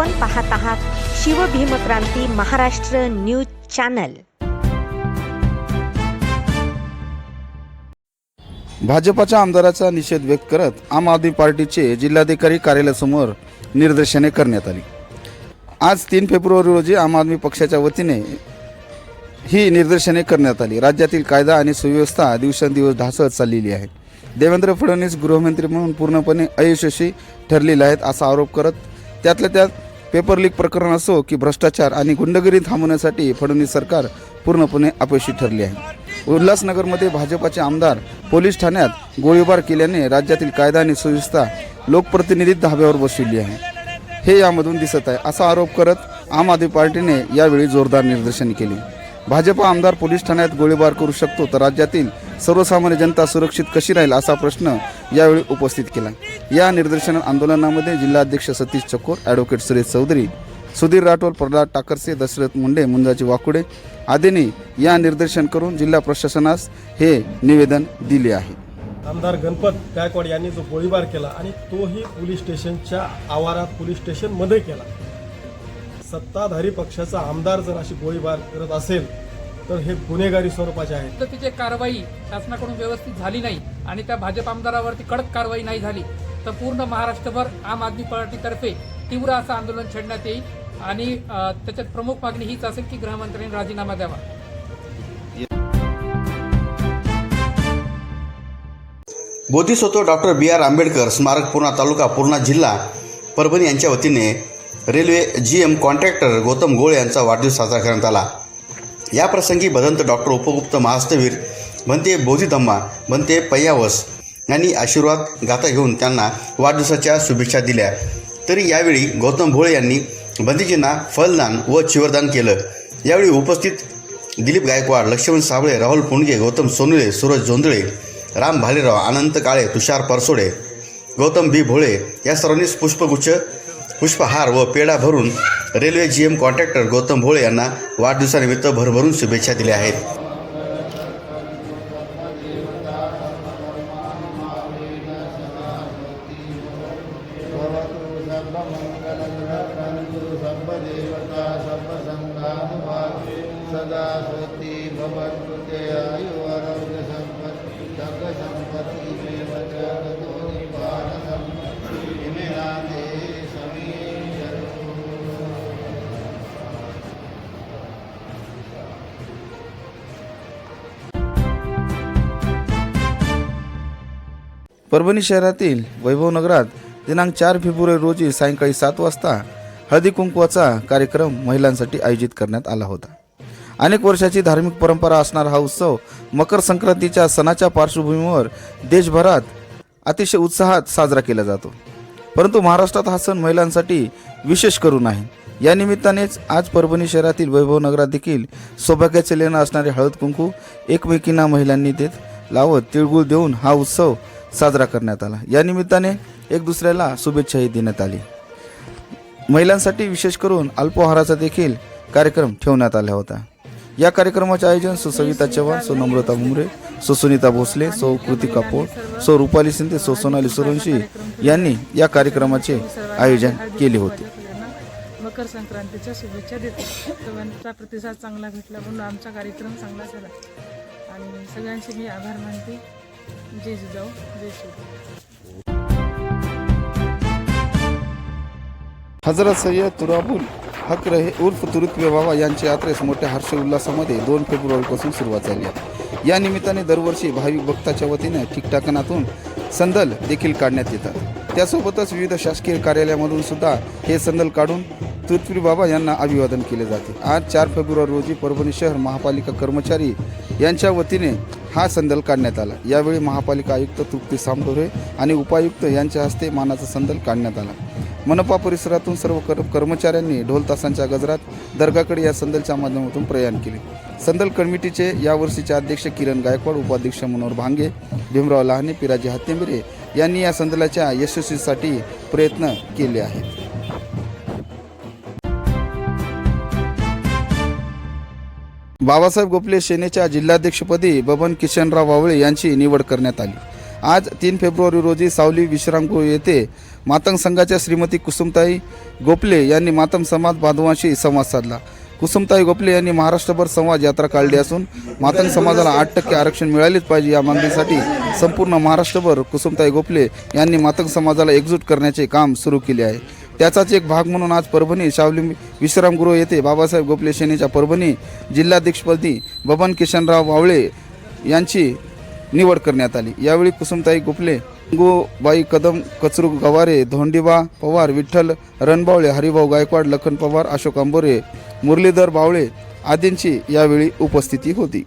आपण पाहत आहात शिवभीमक्रांती महाराष्ट्र न्यूज चॅनल. भाजपाच्या आमदाराचा निषेध व्यक्त करत आम आदमी पार्टीचे जिल्हाधिकारी कार्यालयासमोर निदर्शने करण्यात आली. आज तीन फेब्रुवारी रोजी आम आदमी पक्षाच्या वतीने ही निदर्शने करण्यात आली. राज्यातील कायदा आणि सुव्यवस्था दिवसेंदिवस ढासळत चाललेली आहे. देवेंद्र फडणवीस गृहमंत्री म्हणून पूर्णपणे अयशस्वी ठरलेले आहेत असा आरोप करत त्यातल्या त्यात पेपर लीक प्रकरण असो की भ्रष्टाचार आणि गुंडगिरी थांबवण्यासाठी फडणवीस सरकार पूर्णपणे अपयशी ठरले आहे. उल्हासनगरमध्ये भाजपाचे आमदार पोलीस ठाण्यात गोळीबार केल्याने राज्यातील कायदा आणि सुव्यवस्था लोकप्रतिनिधी धाब्यावर बसविली आहे. हे यामधून दिसत आहे असा आरोप करत आम आदमी पार्टीने यावेळी जोरदार निदर्शन केले. भाजपा आमदार पोलीस ठाण्यात गोळीबार करू शकतो तर राज्यातील सर्वसामान्य जनता सुरक्षित कशी राहील असा प्रश्न यावेळी उपस्थित केला. या निदर्शन आंदोलनामध्ये जिल्हाध्यक्ष सतीश चकोर ॲडव्होकेट सुरेश चौधरी सुधीर राठोड प्रल्हाद टाकरसे दशरथ मुंडे मुंजाजी वाकुडे आदींनी या निदर्शन करून जिल्हा प्रशासनास हे निवेदन दिले आहे. आमदार गणपत गायकवाड यांनी जो गोळीबार केला आणि तोही पोलीस स्टेशनच्या आवारात पोलीस स्टेशनमध्ये केला. सत्ताधारी पक्षाचा आमदार जर अशी गोळीबार करत असेल तर हे गुन्हेगारी स्वरूपाचे आहे पद्धतीची कारवाई शासनाकडून व्यवस्थित झाली नाही आणि त्या भाजप आमदारावरती कडक कारवाई नाही झाली तर पूर्ण महाराष्ट्रभर आम आदमी पार्टीतर्फे तीव्र असं आंदोलन छेडण्यात येईल आणि त्याच्यात प्रमुख मागणी हीच असेल की गृहमंत्र्यांनी राजीनामा द्यावा. Bodhisattva doctor B R Ambedkar स्मारक पूर्णा तालुका पूर्णा जिल्हा परभणी यांच्या वतीने railway G M contractor Gautam Gole यांचा वाढदिवस साजरा करण्यात आला. या प्रसंगी भदंत डॉक्टर उपगुप्त महास्तवीर म्हणते बोधिधम्मा म्हणते पय्यावस यांनी आशीर्वाद गाथा घेऊन त्यांना वाढदिवसाच्या शुभेच्छा दिल्या. तरी यावेळी गौतम भोळे यांनी बंदीजींना फलदान व चिवरदान केलं. यावेळी उपस्थित दिलीप गायकवाड लक्ष्मण साबळे राहुल पुणगे गौतम सोनुले सूरज जोंधळे राम भालेराव अनंत काळे तुषार परसोडे गौतम बी भोळे या सर्वांनीच पुष्पगुच्छ पुष्पहार व पेढा भरून railway G M contractor Gautam Bhole यांना वाढदिवसानिमित्त भरभरून शुभेच्छा दिल्या आहेत. सदा स्वती परभणी शहरातील वैभवनगरात दिनांक चार फेब्रुवारी रोजी सायंकाळी सात वाजता हळदी कुंकवाचा कार्यक्रम महिलांसाठी आयोजित करण्यात आला होता. अनेक वर्षाची धार्मिक परंपरा असणारा हा उत्सव मकर संक्रांतीच्या सणाच्या पार्श्वभूमीवर देशभरात अतिशय उत्साहात साजरा केला जातो. परंतु महाराष्ट्रात हा सण महिलांसाठी विशेष करून आहे या निमित्तानेच आज परभणी शहरातील वैभवनगरात देखील सौभाग्याचे लेणं असणारे हळद कुंकू एकमेकींना महिलांनी देत लावत तिळगुळ देऊन हा उत्सव साजरा करण्यात आला. या निमित्ताने एक दुसऱ्याला शुभेच्छाही देण्यात आली. महिलांसाठी विशेष करून अल्पोहाराचा देखील कार्यक्रम ठेवण्यात आला होता. या कार्यक्रमाचे आयोजन सुसविता चव्हाण सो नम्रता मुमरे सो सुनीता भोसले सो कृती कापोळ सो रुपाली शिंदे सो सोनाली सुरवंशी यांनी या कार्यक्रमाचे आयोजन केले होते. मकर संक्रांतीच्या शुभेच्छा देते. सर्वांचा प्रतिसाद चांगला भेटला म्हणून आमचा कार्यक्रम चांगला झाला. आणि सगळ्यांचे मी आभार मानते. जय जिजाऊ जय शिवराय हजरत सय्यद तुराबुल हक रहे उर्फ तुरुत्वे बाबा यांच्या यात्रेस मोठ्या हर्ष उल्हासामध्ये दोन फेब्रुवारीपासून सुरुवात झाली आहे. या निमित्ताने दरवर्षी भाविक भक्ताच्या वतीने ठिकठाकणातून संदल देखील काढण्यात येतात. त्यासोबतच विविध शासकीय कार्यालयामधून सुद्धा हे संदल काढून तुरुत्वी बाबा यांना अभिवादन केले जाते. आज चार फेब्रुवारी रोजी परभणी शहर महापालिका कर्मचारी यांच्या वतीने हा संदल काढण्यात आला. यावेळी महापालिका आयुक्त तृप्ती सामडोरे आणि उपायुक्त यांच्या हस्ते मानाचा संदल काढण्यात आला. मनपा परिसरातून सर्व कर कर्मचाऱ्यांनी ढोलतासांच्या गजरात दर्गाकडे या संदलच्या माध्यमातून प्रयाण केले. संदल कमिटीचे यावर्षीचे अध्यक्ष किरण गायकवाड उपाध्यक्ष मनोहर भांगे भीमराव लहाने पिराजी हत्तेंबिरे यांनी या संदलाच्या यशस्वीसाठी प्रयत्न केले आहेत. बाबासाहेब गोपले सेनेच्या जिल्हाध्यक्षपदी बबन किशनराव वावळे यांची निवड करण्यात आली. आज तीन फेब्रुवारी रोजी सावली विश्रामगृह येथे मातंग संघाच्या श्रीमती कुसुमताई गोपले यांनी मातंग समाज बांधवांशी संवाद साधला. कुसुमताई गोपले यांनी महाराष्ट्रभर संवाद यात्रा काढली असून मातंग समाजाला आठ टक्के आरक्षण मिळालेच पाहिजे या मागणीसाठी संपूर्ण महाराष्ट्रभर कुसुमताई गोपले यांनी मातंग समाजाला एकजूट करण्याचे काम सुरू केले आहे. त्याचाच एक भाग म्हणून आज परभणी शावली विश्रामगृह येथे बाबासाहेब गोपले सेनेच्या परभणी जिल्हाध्यक्षपदी बबन किशनराव वावळे यांची निवड करण्यात आली. यावेळी कुसुमताई गोपले गोबाई कदम कचरू गवारे धोंडीबा पवार विठ्ठल रणबावळे हरिभाऊ गायकवाड लखन पवार अशोक अंबोरे मुरलीधर बावळे आदींची यावेळी उपस्थिती होती.